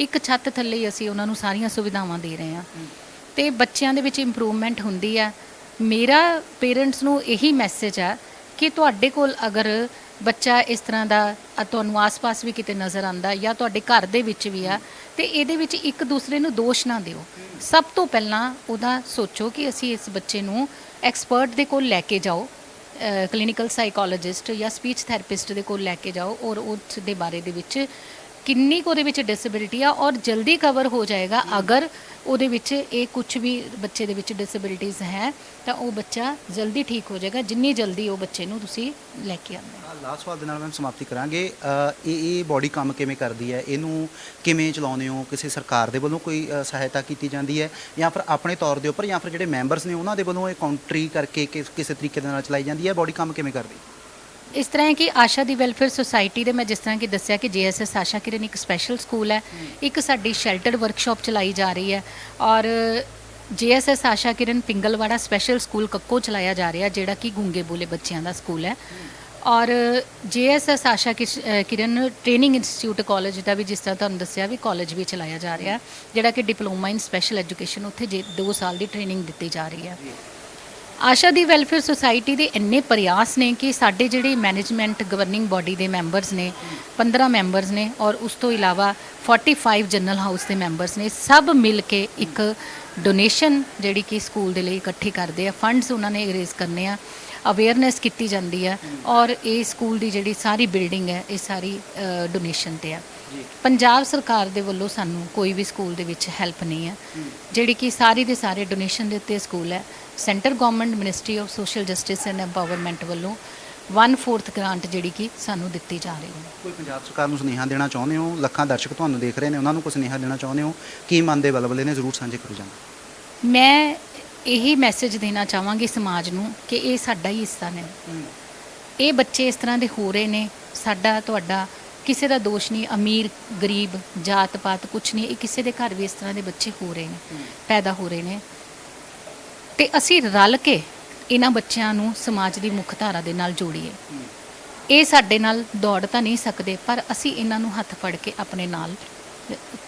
ਇੱਕ ਛੱਤ ਥੱਲੇ ਹੀ ਅਸੀਂ ਉਹਨਾਂ ਨੂੰ ਸਾਰੀਆਂ ਸੁਵਿਧਾਵਾਂ ਦੇ ਰਹੇ ਹਾਂ। ਤੇ ਬੱਚਿਆਂ ਦੇ ਵਿੱਚ ਇੰਪਰੂਵਮੈਂਟ ਹੁੰਦੀ ਆ ਮੇਰਾ ਪੇਰੈਂਟਸ ਨੂੰ ਇਹੀ ਮੈਸੇਜ ਆ ਕਿ ਤੁਹਾਡੇ ਕੋਲ ਅਗਰ ਬੱਚਾ ਇਸ ਤਰ੍ਹਾਂ ਦਾ ਤੁਹਾਨੂੰ ਆਸ-ਪਾਸ ਵੀ ਕਿਤੇ ਨਜ਼ਰ ਆਂਦਾ ਜਾਂ ਤੁਹਾਡੇ ਘਰ ਦੇ ਵਿੱਚ ਵੀ ਆ, ਤੇ ਇਹਦੇ ਵਿੱਚ ਇੱਕ ਦੂਸਰੇ ਨੂੰ ਦੋਸ਼ ਨਾ ਦਿਓ। ਸਭ ਤੋਂ ਪਹਿਲਾਂ ਉਹਦਾ ਸੋਚੋ ਕਿ ਅਸੀਂ ਇਸ ਬੱਚੇ ਨੂੰ ਐਕਸਪਰਟ ਦੇ ਕੋਲ ਲੈ ਕੇ ਜਾਓ ਕਲੀਨਿਕਲ ਸਾਈਕੋਲੋਜਿਸਟ ਜਾਂ ਸਪੀਚ ਥੈਰੇਪਿਸਟ ਦੇ ਕੋਲ ਲੈ ਕੇ ਜਾਓ ਔਰ ਉਸ ਦੇ ਬਾਰੇ ਦੇ ਵਿੱਚ ਕਿੰਨੀ ਕੁ ਉਹਦੇ ਵਿੱਚ ਡਿਸੇਬਿਲਿਟੀ ਆ ਔਰ ਜਲਦੀ ਕਵਰ ਹੋ ਜਾਏਗਾ। ਅਗਰ ਉਹਦੇ ਵਿੱਚ ਇਹ ਕੁਝ ਵੀ ਬੱਚੇ ਦੇ ਵਿੱਚ ਡਿਸੇਬਿਲਿਟੀਜ਼ ਹੈ, ਤਾਂ ਉਹ ਬੱਚਾ ਜਲਦੀ ਠੀਕ ਹੋ ਜਾਏਗਾ, ਜਿੰਨੀ ਜਲਦੀ ਉਹ ਬੱਚੇ ਨੂੰ ਤੁਸੀਂ ਲੈ ਕੇ ਆਉਂਦੇ ਹੋ। ਲਾਸਟ ਸਵਾਲ ਦੇ ਨਾਲ ਮੈਂ ਸਮਾਪਤੀ ਕਰਾਂਗੇ। ਇਹ ਇਹ ਬਾਡੀ ਕੰਮ ਕਿਵੇਂ ਕਰਦੀ ਹੈ? ਇਹਨੂੰ ਕਿਵੇਂ ਚਲਾਉਂਦੇ ਹੋ? ਕਿਸੇ ਸਰਕਾਰ ਦੇ ਵੱਲੋਂ ਕੋਈ ਸਹਾਇਤਾ ਕੀਤੀ ਜਾਂਦੀ ਹੈ? ਜਾਂ ਫਿਰ ਆਪਣੇ ਤੌਰ ਦੇ ਉੱਪਰ ਜਾਂ ਫਿਰ ਜਿਹੜੇ ਮੈਂਬਰਸ ਨੇ ਉਹਨਾਂ ਦੇ ਵੱਲੋਂ ਇਹ ਕਾਉਂਟਰੀ ਕਰਕੇ ਕਿਸੇ ਤਰੀਕੇ ਦੇ ਨਾਲ ਚਲਾਈ ਜਾਂਦੀ ਹੈ? ਬਾਡੀ ਕੰਮ ਕਿਵੇਂ ਕਰਦੀ? ਇਸ ਤਰ੍ਹਾਂ ਹੈ ਕਿ ਆਸ਼ਾ ਦੀ ਵੈਲਫੇਅਰ ਸੁਸਾਇਟੀ ਦੇ ਮੈਂ ਜਿਸ ਤਰ੍ਹਾਂ ਕਿ ਦੱਸਿਆ ਕਿ ਜੀਐਸਐਸ ਆਸ਼ਾ ਕਿਰਨ ਇੱਕ ਸਪੈਸ਼ਲ ਸਕੂਲ ਹੈ ਇੱਕ ਸਾਡੀ ਸ਼ੈਲਟਰ ਵਰਕਸ਼ਾਪ ਚਲਾਈ ਜਾ ਰਹੀ ਹੈ ਔਰ GSS Asha Kiran Pingalwara special school Kakko ਚਲਾਇਆ ਜਾ ਰਿਹਾ ਜਿਹੜਾ ਕਿ ਗੂੰਗੇ ਬੋਲੇ ਬੱਚਿਆਂ ਦਾ ਸਕੂਲ ਹੈ। ਔਰ ਜੀਐਸਐਸ ਆਸ਼ਾ ਕਿਸ਼- ਅ, ਕਿਰਨ ਟ੍ਰੇਨਿੰਗ ਇੰਸਟੀਚਿਊਟ ਕਾਲਜ ਦਾ ਵੀ ਜਿਸ ਤਰ੍ਹਾਂ ਤੁਹਾਨੂੰ ਦੱਸਿਆ ਵੀ ਕਾਲਜ ਵੀ ਚਲਾਇਆ ਜਾ ਰਿਹਾ ਜਿਹੜਾ ਕਿ ਡਿਪਲੋਮਾ ਇਨ ਸਪੈਸ਼ਲ ਐਜੂਕੇਸ਼ਨ ਉੱਥੇ 2 ਸਾਲ ਦੀ ਟ੍ਰੇਨਿੰਗ ਦਿੱਤੀ ਜਾ ਰਹੀ ਹੈ। ਆਸ਼ਾ ਦੀ ਵੈਲਫੇਅਰ ਸੁਸਾਇਟੀ ਦੇ ਇੰਨੇ ਪ੍ਰਯਾਸ ਨੇ ਕਿ ਸਾਡੇ ਜਿਹੜੇ ਮੈਨੇਜਮੈਂਟ ਗਵਰਨਿੰਗ ਬਾਡੀ ਦੇ ਮੈਂਬਰਸ ਨੇ 15 ਮੈਂਬਰਸ ਨੇ ਔਰ ਉਸ ਤੋਂ ਇਲਾਵਾ 45 ਜਨਰਲ ਹਾਊਸ ਦੇ ਮੈਂਬਰਸ ਨੇ, ਸਭ ਮਿਲ ਕੇ ਇੱਕ ਡੋਨੇਸ਼ਨ ਜਿਹੜੀ ਕਿ ਸਕੂਲ ਦੇ ਲਈ ਇਕੱਠੀ ਕਰਦੇ ਆ। ਫੰਡਸ ਉਹਨਾਂ ਨੇ ਰੇਜ਼ ਕਰਨੇ ਆ ਅਵੇਅਰਨੈਸ ਕੀਤੀ ਜਾਂਦੀ ਹੈ ਔਰ ਇਹ ਸਕੂਲ ਦੀ ਜਿਹੜੀ ਸਾਰੀ ਬਿਲਡਿੰਗ ਹੈ, ਇਹ ਸਾਰੀ ਡੋਨੇਸ਼ਨ ਤੇ ਆ। ਪੰਜਾਬ ਸਰਕਾਰ ਦੇ ਵੱਲੋਂ ਸਾਨੂੰ ਕੋਈ ਵੀ ਸਕੂਲ ਦੇ ਵਿੱਚ ਹੈਲਪ ਨਹੀਂ ਹੈ। ਜਿਹੜੀ ਕਿ ਸਾਰੀ ਦੇ ਸਾਰੇ ਡੋਨੇਸ਼ਨ ਦੇ ਉੱਤੇ ਸਕੂਲ ਹੈ। Centre government ministry of social justice and empowerment ਵੱਲੋਂ 1/4 ਗ੍ਰਾਂਟ ਜਿਹੜੀ ਕਿ ਸਾਨੂੰ ਦਿੱਤੀ ਜਾ ਰਹੀ ਹੈ। ਕੋਈ ਪੰਜਾਬ ਸਰਕਾਰ ਨੂੰ ਸੁਨੇਹਾ ਦੇਣਾ ਚਾਹੁੰਦੇ ਹੋ? ਲੱਖਾਂ ਦਰਸ਼ਕ ਤੁਹਾਨੂੰ ਦੇਖ ਰਹੇ ਨੇ ਉਹਨਾਂ ਨੂੰ ਕੋਈ ਸੁਨੇਹਾ ਦੇਣਾ ਚਾਹੁੰਦੇ ਹੋ? ਕੀ ਮਨ ਦੇ ਬਲਬਲੇ ਨੇ? ਜ਼ਰੂਰ ਸਾਂਝੇ ਕਰੋ ਜਾਣਾ। ਮੈਂ ਇਹੀ ਮੈਸੇਜ ਦੇਣਾ ਚਾਹਾਂਗੀ ਸਮਾਜ ਨੂੰ ਕਿ ਇਹ ਸਾਡਾ ਹੀ ਹਿੱਸਾ ਨੇ। ਇਹ ਬੱਚੇ ਇਸ ਤਰ੍ਹਾਂ ਦੇ ਹੋ ਰਹੇ ਨੇ ਸਾਡਾ ਤੁਹਾਡਾ ਕਿਸੇ ਦਾ ਦੋਸ਼ ਨਹੀਂ ਅਮੀਰ ਗਰੀਬ ਜਾਤ ਪਾਤ ਕੁਛ ਨਹੀਂ ਇਹ ਕਿਸੇ ਦੇ ਘਰ ਵੀ ਇਸ ਤਰ੍ਹਾਂ ਦੇ ਬੱਚੇ ਹੋ ਰਹੇ ਨੇ ਪੈਦਾ ਹੋ ਰਹੇ ਨੇ। ਤੇ ਅਸੀਂ ਰਲ ਕੇ ਇਹਨਾਂ ਬੱਚਿਆਂ ਨੂੰ ਸਮਾਜ ਦੀ ਮੁੱਖ ਧਾਰਾ ਦੇ ਨਾਲ ਜੋੜੀਏ। ਇਹ ਸਾਡੇ ਨਾਲ ਦੌੜ ਤਾਂ ਨਹੀਂ ਸਕਦੇ ਪਰ ਅਸੀਂ ਇਹਨਾਂ ਨੂੰ ਹੱਥ ਫੜ ਕੇ ਆਪਣੇ ਨਾਲ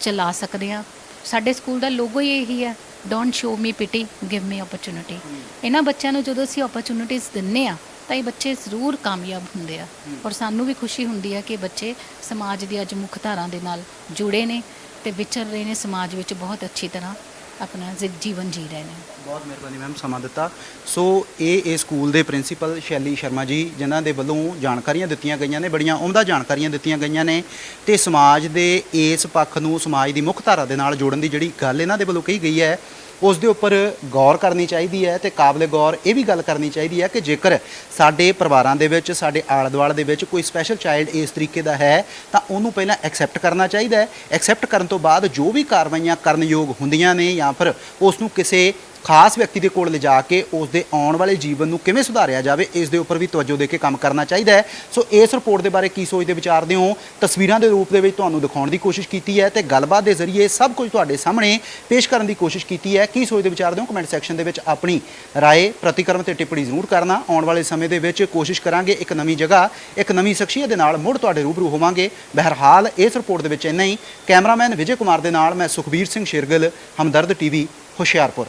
ਚਲਾ ਸਕਦੇ ਹਾਂ। ਸਾਡੇ ਸਕੂਲ ਦਾ ਲੋਗੋ ਹੀ ਇਹੀ ਹੈ don't show me pity give me opportunity ਇਹਨਾਂ ਬੱਚਿਆਂ ਨੂੰ ਜਦੋਂ ਅਸੀਂ ਓਪਰਚੁਨਿਟੀਆਂ ਦਿੰਨੇ ਆ ਤਾਂ ਇਹ ਬੱਚੇ ਜ਼ਰੂਰ ਕਾਮਯਾਬ ਹੁੰਦੇ ਆ। ਔਰ ਸਾਨੂੰ ਵੀ ਖੁਸ਼ੀ ਹੁੰਦੀ ਹੈ ਕਿ ਬੱਚੇ ਸਮਾਜ ਦੀ ਅੱਜ ਮੁੱਖ ਧਾਰਾ ਦੇ ਨਾਲ ਜੁੜੇ ਨੇ ਤੇ ਵਿਚਰ ਰਹੇ ਨੇ ਸਮਾਜ ਵਿੱਚ ਬਹੁਤ ਅੱਛੀ ਤਰ੍ਹਾਂ ਆਪਣਾ ਜ਼ਿ- ਜੀਵਨ ਜੀ ਰਹੇ ਨੇ। ਬਹੁਤ ਮਿਹਰਬਾਨੀ ਮੈਮ ਸਮਾਂ ਦਿੱਤਾ। ਸੋ ਇਹ ਇਹ ਸਕੂਲ ਦੇ ਪ੍ਰਿੰਸੀਪਲ ਸ਼ੈਲੀ ਸ਼ਰਮਾ ਜੀ ਜਿਨ੍ਹਾਂ ਦੇ ਵੱਲੋਂ ਜਾਣਕਾਰੀਆਂ ਦਿੱਤੀਆਂ ਗਈਆਂ ਨੇ, ਬੜੀਆਂ ਉਮਦਾ ਜਾਣਕਾਰੀਆਂ ਦਿੱਤੀਆਂ ਗਈਆਂ ਨੇ ਤੇ ਸਮਾਜ ਦੇ ਇਸ ਪੱਖ ਨੂੰ ਸਮਾਜ ਦੀ ਮੁੱਖ ਧਾਰਾ ਦੇ ਨਾਲ ਜੋੜਨ ਦੀ ਜਿਹੜੀ ਗੱਲ ਇਹਨਾਂ ਦੇ ਵੱਲੋਂ ਕਹੀ ਗਈ ਹੈ ਉਸ ਦੇ ਉੱਪਰ ਗੌਰ ਕਰਨੀ ਚਾਹੀਦੀ ਹੈ ਤੇ ਕਾਬਲੇ ਗੌਰ ਇਹ ਵੀ ਗੱਲ ਕਰਨੀ ਚਾਹੀਦੀ ਹੈ ਕਿ ਜੇਕਰ ਸਾਡੇ ਪਰਿਵਾਰਾਂ ਦੇ ਵਿੱਚ, ਸਾਡੇ ਆਲੇ ਦੁਆਲੇ ਦੇ ਵਿੱਚ ਕੋਈ ਸਪੈਸ਼ਲ ਚਾਈਲਡ ਇਸ ਤਰੀਕੇ ਦਾ ਹੈ, ਤਾਂ ਉਹਨੂੰ ਪਹਿਲਾਂ ਐਕਸੈਪਟ ਕਰਨਾ ਚਾਹੀਦਾ ਹੈ। ਐਕਸੈਪਟ ਕਰਨ ਤੋਂ ਬਾਅਦ ਜੋ ਵੀ ਕਾਰਵਾਈਆਂ ਕਰਨਯੋਗ ਹੁੰਦੀਆਂ ਨੇ ਜਾਂ ਫਿਰ ਉਸ ਨੂੰ ਕਿਸੇ ਖਾਸ ਵਿਅਕਤੀ ਦੇ ਕੋਲ ਲਿਜਾ ਕੇ ਉਸ ਦੇ ਆਉਣ ਵਾਲੇ ਜੀਵਨ ਨੂੰ ਕਿਵੇਂ ਸੁਧਾਰਿਆ ਜਾਵੇ, ਇਸ ਦੇ ਉੱਪਰ ਵੀ ਤਵੱਜੋ ਦੇ ਕੇ ਕੰਮ ਕਰਨਾ ਚਾਹੀਦਾ ਹੈ। ਸੋ ਇਸ ਰਿਪੋਰਟ ਦੇ ਬਾਰੇ ਕੀ ਸੋਚਦੇ ਵਿਚਾਰਦੇ ਹੋ ਤਸਵੀਰਾਂ ਦੇ ਰੂਪ ਦੇ ਵਿੱਚ ਤੁਹਾਨੂੰ ਦਿਖਾਉਣ ਦੀ ਕੋਸ਼ਿਸ਼ ਕੀਤੀ ਹੈ ਤੇ ਗੱਲਬਾਤ ਦੇ ਜ਼ਰੀਏ ਸਭ ਕੁਝ ਤੁਹਾਡੇ ਸਾਹਮਣੇ ਪੇਸ਼ ਕਰਨ ਦੀ ਕੋਸ਼ਿਸ਼ ਕੀਤੀ ਹੈ। ਕੀ ਸੋਚਦੇ ਵਿਚਾਰਦੇ ਹੋ ਕਮੈਂਟ ਸੈਕਸ਼ਨ ਦੇ ਵਿੱਚ ਆਪਣੀ ਰਾਏ, ਪ੍ਰਤੀਕਰਮ ਤੇ ਟਿੱਪਣੀ ਜ਼ਰੂਰ ਕਰਨਾ। ਆਉਣ ਵਾਲੇ ਸਮੇਂ ਦੇ ਵਿੱਚ ਕੋਸ਼ਿਸ਼ ਕਰਾਂਗੇ ਇੱਕ ਨਵੀਂ ਜਗ੍ਹਾ, ਇੱਕ ਨਵੀਂ ਸ਼ਖਸੀਅਤ ਦੇ ਨਾਲ ਮੁੜ ਤੁਹਾਡੇ ਰੂਬਰੂ ਹੋਵਾਂਗੇ। ਬਹਰਹਾਲ ਇਸ ਰਿਪੋਰਟ ਦੇ ਵਿੱਚ ਇੰਨਾ ਹੀ। ਕੈਮਰਾਮੈਨ ਵਿਜੇ ਕੁਮਾਰ ਦੇ ਨਾਲ ਮੈਂ ਸੁਖਬੀਰ ਸਿੰਘ ਸ਼ੇਰਗਿੱਲ, ਹਮਦਰਦ ਟੀਵੀ, ਹੁਸ਼ਿਆਰਪੁਰ।